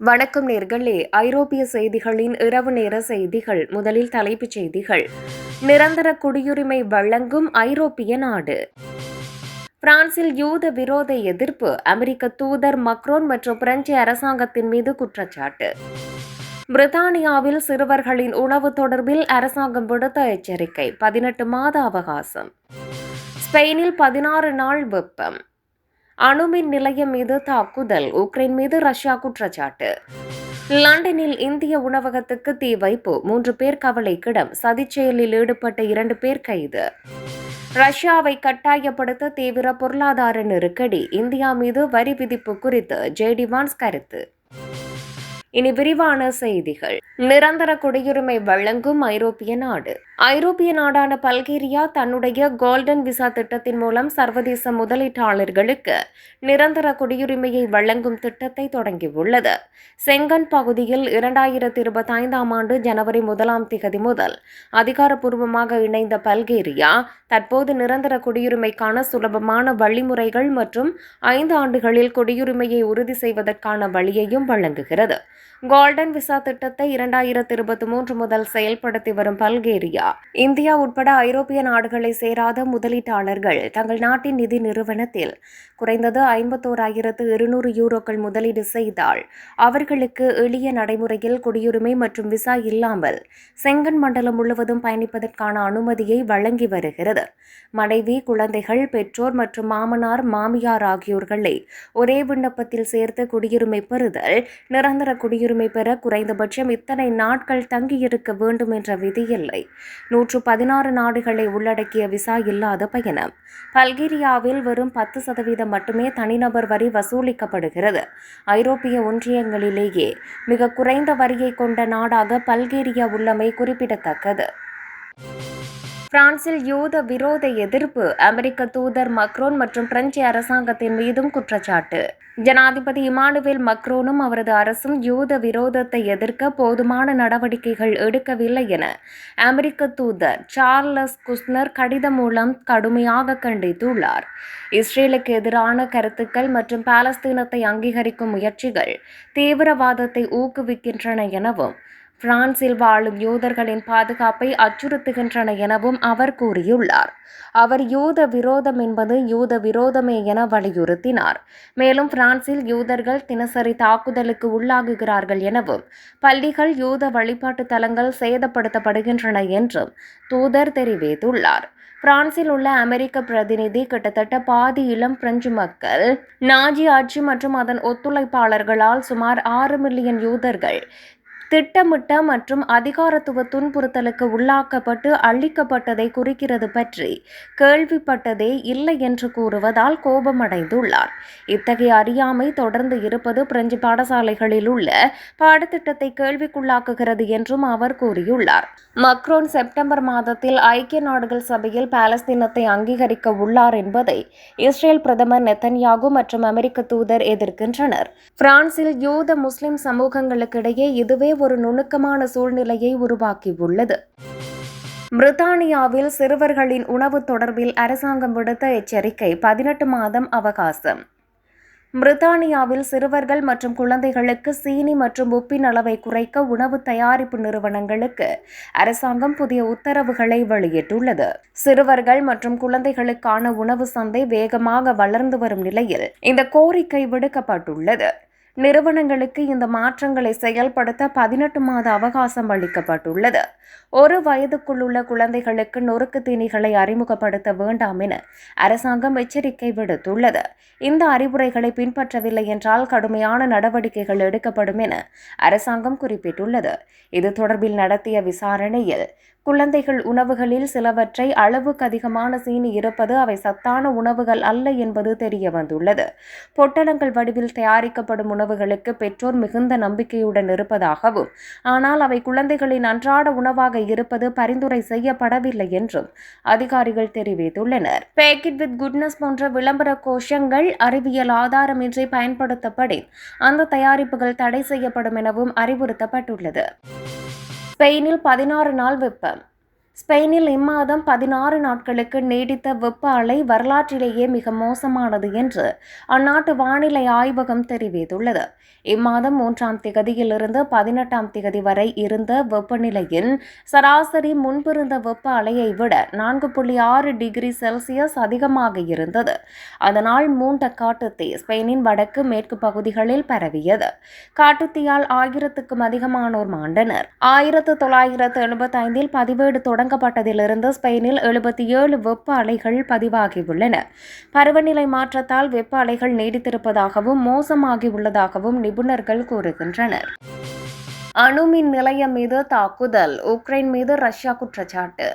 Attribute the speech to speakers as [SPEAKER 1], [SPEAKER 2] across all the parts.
[SPEAKER 1] வணக்கம் நேர்களே. ஐரோப்பிய செய்திகளின் இரவு நேர செய்திகள். முதலில் தலைப்புச் செய்திகள். நிரந்தர குடியுரிமை வழங்கும் ஐரோப்பிய நாடு. பிரான்சில் யூத விரோத எதிர்ப்பு. அமெரிக்க தூதர் மக்ரோன் மற்றும் பிரெஞ்சு அரசாங்கத்தின் மீது குற்றச்சாட்டு. பிரித்தானியாவில் சிறுவர்களின் உணவு தொடர்பில் அரசாங்கம் விடுத்த எச்சரிக்கை. பதினெட்டு மாத அவகாசம். ஸ்பெயினில் பதினாறு நாள் வெப்பம். அணுமின் நிலையம் மீது தாக்குதல் உக்ரைன் மீது ரஷ்யா குற்றச்சாட்டு. லண்டனில் இந்திய உணவகத்துக்கு தீ வைப்பு மூன்று பேர் கவலைக்கிடம் சதிச்செயலில் ஈடுபட்ட இரண்டு பேர் கைது. ரஷ்யாவை கட்டாயப்படுத்த தீவிர பொருளாதார நெருக்கடி இந்தியா மீது வரி விதிப்பு குறித்து ஜேடி வான்ஸ் கருத்து. இனி விரிவான செய்திகள். நிரந்தர குடியுரிமை வழங்கும் ஐரோப்பிய நாடு. ஐரோப்பிய நாடான பல்கேரியா தன்னுடைய கோல்டன் விசா திட்டத்தின் மூலம் சர்வதேச முதலீட்டாளர்களுக்கு நிரந்தர குடியுரிமையை வழங்கும் திட்டத்தை தொடங்கியுள்ளது. செங்கன் பகுதியில் இரண்டாயிரத்தி இருபத்தி ஐந்தாம் ஆண்டு ஜனவரி முதலாம் திகதி முதல் அதிகாரப்பூர்வமாக இணைந்த பல்கேரியா தற்போது நிரந்தர குடியுரிமைக்கான சுலபமான வழிமுறைகள் மற்றும் ஐந்து ஆண்டுகளில் குடியுரிமையை உறுதி செய்வதற்கான வழியையும் வழங்குகிறது. கோல்டன் விசா திட்டத்தை இரண்டாயிரத்தி இருபத்தி மூன்று முதல் செயல்படுத்தி வரும் பல்கேரியா இந்தியா உட்பட ஐரோப்பிய நாடுகளை சேராத முதலீட்டாளர்கள் தங்கள் நாட்டின் நிதி நிறுவனத்தில் குறைந்தது ஐம்பத்தோராயிரத்து இருநூறு யூரோக்கள் முதலீடு செய்தால் அவர்களுக்கு எளிய நடைமுறையில் குடியுரிமை மற்றும் விசா இல்லாமல் செங்கன் மண்டலம் முழுவதும் பயணிப்பதற்கான அனுமதியை வழங்கி வருகிறது. மனைவி குழந்தைகள் பெற்றோர் மற்றும் மாமனார் மாமியார் ஆகியோர்களை ஒரே விண்ணப்பத்தில் சேர்த்து குடியுரிமை பெறுதல் நிரந்தர குடியுரிமை பெற குறைந்தபட்சம் இத்தனை நாட்கள் தங்கியிருக்க வேண்டும் என்ற விதி இல்லை. நூற்று பதினாறு நாடுகளை உள்ளடக்கிய விசா இல்லாத பயணம். பல்கேரியாவில் வெறும் பத்து சதவீதம் மட்டுமே தனிநபர் வரி வசூலிக்கப்படுகிறது. ஐரோப்பிய ஒன்றியங்களிலேயே மிக குறைந்த வரியை கொண்ட நாடாக பல்கேரியா உள்ளமை குறிப்பிடத்தக்கது. பிரான்சில் யூத விரோத எதிர்ப்பு அமெரிக்க தூதர் மக்ரோன் மற்றும் பிரெஞ்சு அரசாங்கத்தின் மீதும் குற்றச்சாட்டு. ஜனாதிபதி இமானுவேல் மக்ரோனும் அவரது அரசும் யூத விரோதத்தை எதிர்க்க போதுமான நடவடிக்கைகள் எடுக்கவில்லை என அமெரிக்க தூதர் சார்லஸ் குஸ்னர் கடிதம் மூலம் கடுமையாக கண்டித்துள்ளார். இஸ்ரேலுக்கு எதிரான கருத்துக்கள் மற்றும் பாலஸ்தீனத்தை அங்கீகரிக்கும் முயற்சிகள் தீவிரவாதத்தை ஊக்குவிக்கின்றன எனவும் பிரான்சில் வாழும் யூதர்களின் பாதுகாப்பை அச்சுறுத்துகின்றன எனவும் அவர் கூறியுள்ளார். அவர் யூத விரோதம் என்பது யூத விரோதமே என வலியுறுத்தினார். மேலும் பிரான்சில் யூதர்கள் தினசரி தாக்குதலுக்கு உள்ளாகுகிறார்கள் எனவும் பள்ளிகள் யூத வழிபாட்டு தலங்கள் சேதப்படுத்தப்படுகின்றன என்றும் தூதர் தெரிவித்துள்ளார். பிரான்சில் உள்ள அமெரிக்க பிரதிநிதி கிட்டத்தட்ட பாதி இளம் பிரெஞ்சு மக்கள் நாஜி ஆட்சி மற்றும் அதன் ஒத்துழைப்பாளர்களால் சுமார் ஆறு மில்லியன் யூதர்கள் திட்டமிட்ட மற்றும் அதிகாரத்துவ துன்புறுத்தலுக்கு உள்ளாக்கப்பட்டு அழிக்கப்பட்டதை குறிக்கிறது பற்றி கேள்விப்பட்டதே இல்லை என்று கூறுவதால் கோபமடைந்துள்ளார். இத்தகைய அறியாமை தொடர்ந்து இருப்பது பிரெஞ்சு பாடசாலைகளில் உள்ள பாடத்திட்டத்தை கேள்விக்குள்ளாக்குகிறது என்றும் அவர் கூறியுள்ளார். மக்ரோன் செப்டம்பர் மாதத்தில் ஐக்கிய நாடுகள் சபையில் பாலஸ்தீனத்தை அங்கீகரிக்க உள்ளார் என்பதை இஸ்ரேல் பிரதமர் நெத்தன்யாகு மற்றும் அமெரிக்க தூதர் எதிர்க்கின்றனர். பிரான்சில் யூத முஸ்லிம் சமூகங்களுக்கிடையே இதுவே ஒரு நுணுக்கமான சூழ்நிலையை உருவாக்கியுள்ளது. பிரித்தானியாவில் சிறுவர்களின் உணவு தொடர்பில் அரசாங்கம் விடுத்த எச்சரிக்கை பதினெட்டு மாதம் அவகாசம். பிரித்தானியாவில் சிறுவர்கள் மற்றும் குழந்தைகளுக்கு சீனி மற்றும் உப்பின் அளவை குறைக்க உணவு தயாரிப்பு நிறுவனங்களுக்கு அரசாங்கம் புதிய உத்தரவுகளை வெளியிட்டுள்ளது. சிறுவர்கள் மற்றும் குழந்தைகளுக்கான உணவு சந்தை வேகமாக வளர்ந்து வரும் நிலையில் இந்த கோரிக்கை விடுக்கப்பட்டுள்ளது. நிறுவனங்களுக்கு இந்த மாற்றங்களை செயல்படுத்த பதினெட்டு மாத அவகாசம் அளிக்கப்பட்டுள்ளது. ஒரு வயதுக்குள்ளுள்ள குழந்தைகளுக்கு நொறுக்கு தீனிகளை அறிமுகப்படுத்த வேண்டாம் என அரசாங்கம் எச்சரிக்கை விடுத்துள்ளது. இந்த அறிவுரைகளை பின்பற்றவில்லை என்றால் கடுமையான நடவடிக்கைகள் எடுக்கப்படும் என அரசாங்கம் குறிப்பிட்டுள்ளது. இது தொடர்பில் நடத்திய விசாரணையில் குழந்தைகள் உணவுகளில் சிலவற்றை அளவுக்கு அதிகமான சீனி இருப்பது அவை சத்தான உணவுகள் அல்ல என்பது தெரிய வந்துள்ளது பொட்டலங்கள் வடிவில் தயாரிக்கப்படும் உணவுகளுக்கு பெற்றோர் மிகுந்த நம்பிக்கையுடன் இருப்பதாகவும் ஆனால் அவை குழந்தைகளின் அன்றாட உணவாக இருப்பது பரிந்துரை செய்யப்படவில்லை என்றும் அதிகாரிகள் தெரிவித்துள்ளனர். பேக்கெட் வித் குட்னஸ் போன்ற விளம்பர கோஷங்கள் அறிவியல் ஆதாரமின்றி பயன்படுத்தப்படின். அந்த தயாரிப்புகள் தடை செய்யப்படும் எனவும் அறிவுறுத்தப்பட்டுள்ளது. ஸ்பெயினில் பதினாறு நாள் வெப்பம். ஸ்பெயினில் இம்மாதம் பதினாறு நாட்களுக்கு நீடித்த வெப்ப அலை வரலாற்றிலேயே மிக மோசமானது என்று அந்நாட்டு வானிலை ஆய்வகம் தெரிவித்துள்ளது. இம்மாதம் மூன்றாம் திகதியிலிருந்து பதினெட்டாம் திகதி வரை இருந்த வெப்பநிலையின் சராசரி முன்பிருந்த வெப்ப அலையை விட நான்கு புள்ளி ஆறு டிகிரி செல்சியஸ் அதிகமாக இருந்தது. அதனால் மூண்ட காட்டுத்தீ ஸ்பெயினின் வடக்கு மேற்கு பகுதிகளில் பரவியது. காட்டுத்தீயால் ஆயிரத்துக்கும் அதிகமானோர் மாண்டனர். ஆயிரத்து தொள்ளாயிரத்து எழுபத்தைந்தில் பதிவேடு தொடங்கப்பட்டதிலிருந்து ஸ்பெயினில் எழுபத்தி ஏழு வெப்ப அலைகள் பதிவாகியுள்ளன. பருவநிலை மாற்றத்தால் வெப்ப அலைகள் நீடித்திருப்பதாகவும் மோசமாகியுள்ளதாகவும் நிபுணர்கள் கூறுகின்றனர். அணுமின் நிலையம் மீது தாக்குதல் உக்ரைன் மீது ரஷ்யா குற்றச்சாட்டு.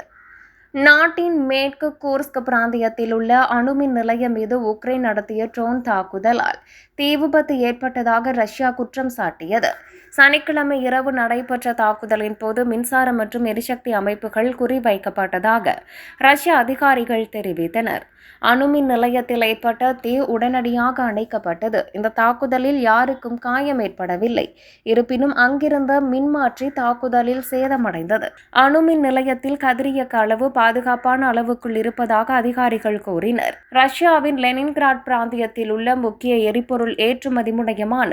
[SPEAKER 1] நாட்டின் மேற்கு கூர்ஸ்க் பிராந்தியத்தில் உள்ள அணுமின் நிலையம் மீது உக்ரைன் நடத்திய ட்ரோன் தாக்குதலால் தீ விபத்து ஏற்பட்டதாக ரஷ்யா குற்றம் சாட்டியது. சனிக்கிழமை இரவு நடைபெற்ற தாக்குதலின் போது மின்சாரம் மற்றும் எரிசக்தி அமைப்புகள் குறிவைக்கப்பட்டதாக ரஷ்ய அதிகாரிகள் தெரிவித்தனர். அணுமின் நிலையத்தில் ஏற்பட்ட தீ உடனடியாக அணைக்கப்பட்டது. இந்த தாக்குதலில் யாருக்கும் காயம் ஏற்படவில்லை. இருப்பினும் அங்கிருந்த மின்மாற்றி தாக்குதலில் சேதமடைந்தது. அணுமின் நிலையத்தில் கதிரியக்க அளவு பாதுகாப்பான அளவுக்குள் இருப்பதாக அதிகாரிகள் கூறினர். ரஷ்யாவின் லெனின்கிராட் பிராந்தியத்தில் உள்ள முக்கிய எரிபொருள் ஏற்றுமதி முனையமான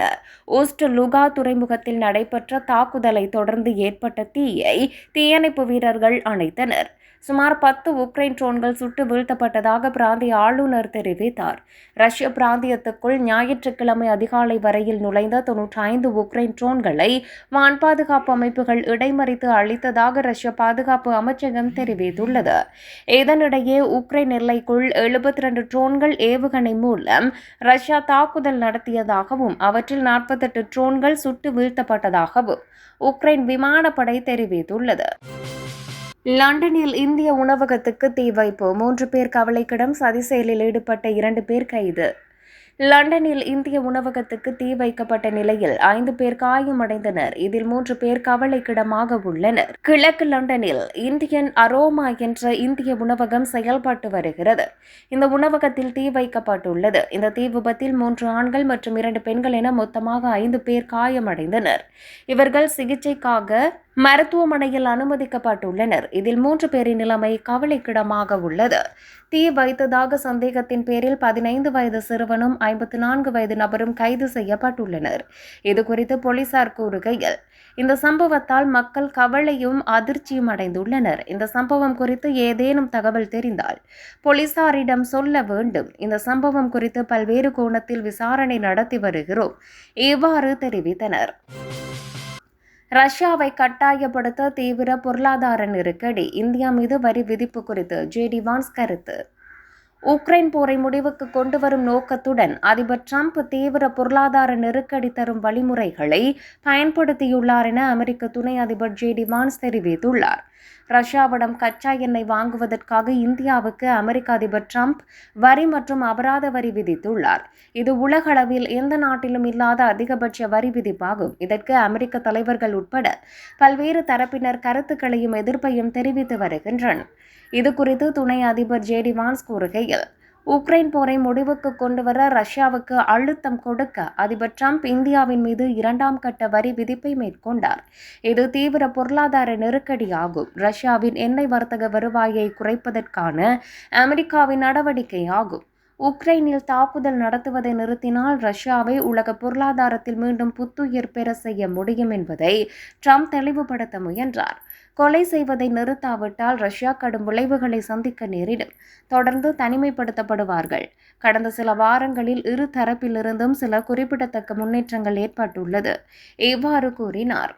[SPEAKER 1] ஓஸ்ட் லுகா துறைமுகத்தில் நடைபெற்ற தாக்குதலை தொடர்ந்து ஏற்பட்ட தீயை தீயணைப்பு வீரர்கள் அணைத்தனர். சுமார் பத்து உக்ரைன் ட்ரோன்கள் சுட்டு வீழ்த்தப்பட்டதாக பிராந்திய ஆளுநர் தெரிவித்தார். ரஷ்ய பிராந்தியத்துக்குள் ஞாயிற்றுக்கிழமை அதிகாலை வரையில் நுழைந்த தொன்னூற்றி ஐந்து உக்ரைன் ட்ரோன்களை வான் பாதுகாப்பு அமைப்புகள் இடைமறித்து அளித்ததாக ரஷ்ய பாதுகாப்பு அமைச்சகம் தெரிவித்துள்ளது. இதனிடையே உக்ரைன் எல்லைக்குள் எழுபத்தி ரெண்டு ட்ரோன்கள் ஏவுகணை மூலம் ரஷ்யா தாக்குதல் நடத்தியதாகவும் அவற்றில் நாற்பத்தெட்டு ட்ரோன்கள் சுட்டு வீழ்த்தப்பட்டதாகவும் உக்ரைன் விமானப்படை தெரிவித்துள்ளது. லண்டனில் இந்திய உணவகத்துக்கு தீ வைப்பு. மூன்று பேர் கவலைக்கிடம் சதி செயலில் ஈடுபட்ட இரண்டு பேர் கைது. லண்டனில் இந்திய உணவகத்துக்கு தீ வைக்கப்பட்ட நிலையில் ஐந்து பேர் காயமடைந்தனர். இதில் மூன்று பேர் கவலைக்கிடமாக உள்ளனர். கிழக்கு லண்டனில் இந்தியன் அரோமா என்ற இந்திய உணவகம் செயல்பட்டு வருகிறது. இந்த உணவகத்தில் தீ வைக்கப்பட்டுள்ளது. இந்த தீ விபத்தில் மூன்று ஆண்கள் மற்றும் இரண்டு பெண்கள் என மொத்தமாக ஐந்து பேர் காயமடைந்தனர். இவர்கள் சிகிச்சைக்காக மருத்துவமனையில் அனுமதிக்கப்பட்டுள்ளனர். இதில் மூன்று பேரின் நிலைமை கவலைக்கிடமாக உள்ளது. தீ வைத்ததாக சந்தேகத்தின் பேரில் பதினைந்து வயது சிறுவனும் ஐம்பத்தி நான்கு வயது நபரும் கைது செய்யப்பட்டுள்ளனர். இதுகுறித்து போலீசார் கூறுகையில் இந்த சம்பவத்தால் மக்கள் கவலையும் அதிர்ச்சியும் அடைந்துள்ளனர். இந்த சம்பவம் குறித்து ஏதேனும் தகவல் தெரிந்தால் போலீசாரிடம் சொல்ல வேண்டும். இந்த சம்பவம் குறித்து பல்வேறு கோணத்தில் விசாரணை நடத்தி வருகிறோம். இவ்வாறு தெரிவித்தனர். ரஷ்யாவை கட்டாயப்படுத்த தீவிர பொருளாதார நெருக்கடி இந்தியா மீது வரி விதிப்பு குறித்து ஜேடி வான்ஸ் கருத்து. உக்ரைன் போரை முடிவுக்கு கொண்டு வரும் நோக்கத்துடன் அதிபர் ட்ரம்ப் தீவிர பொருளாதார நெருக்கடி தரும் வழிமுறைகளை பயன்படுத்தியுள்ளார் என அமெரிக்க துணை அதிபர் ஜேடி வான்ஸ் தெரிவித்துள்ளார். ரஷ்யாவிடம் கச்சா எண்ணெய் வாங்குவதற்காக இந்தியாவுக்கு அமெரிக்க அதிபர் ட்ரம்ப் வரி மற்றும் அபராத வரி விதித்துள்ளார். இது உலகளவில் எந்த நாட்டிலும் இல்லாத அதிகபட்ச வரி விதிப்பாகும். இதற்கு அமெரிக்க தலைவர்கள் உட்பட பல்வேறு தரப்பினர் கருத்துக்களையும் எதிர்ப்பையும் தெரிவித்து வருகின்றனர். இது குறித்து துணை அதிபர் ஜேடி வான்ஸ் கூறுகையில் உக்ரைன் போரை முடிவுக்கு கொண்டுவர ரஷ்யாவுக்கு அழுத்தம் கொடுக்க அதிபர் டிரம்ப் இந்தியாவின் மீது இரண்டாம் கட்ட வரி விதிப்பை மேற்கொண்டார். இது தீவிர பொருளாதார நெருக்கடியாகும். ரஷ்யாவின் எண்ணெய் வர்த்தக வருவாயை குறைப்பதற்கான அமெரிக்காவின் நடவடிக்கை ஆகும் உக்ரைனில் தாக்குதல் நடத்துவதை நிறுத்தினால் ரஷ்யாவை உலக பொருளாதாரத்தில் மீண்டும் புத்துயிர் பெற செய்ய முடியும் என்பதை ட்ரம்ப் தெளிவுபடுத்த முயன்றார். கொலை செய்வதை நிறுத்தாவிட்டால் ரஷ்யா கடும் விளைவுகளை சந்திக்க நேரிடும். தொடர்ந்து தனிமைப்படுத்தப்படுவார்கள். கடந்த சில வாரங்களில் இரு தரப்பிலிருந்தும் சில குறிப்பிடத்தக்க முன்னேற்றங்கள் ஏற்பட்டுள்ளது. இவ்வாறு கூறினார்.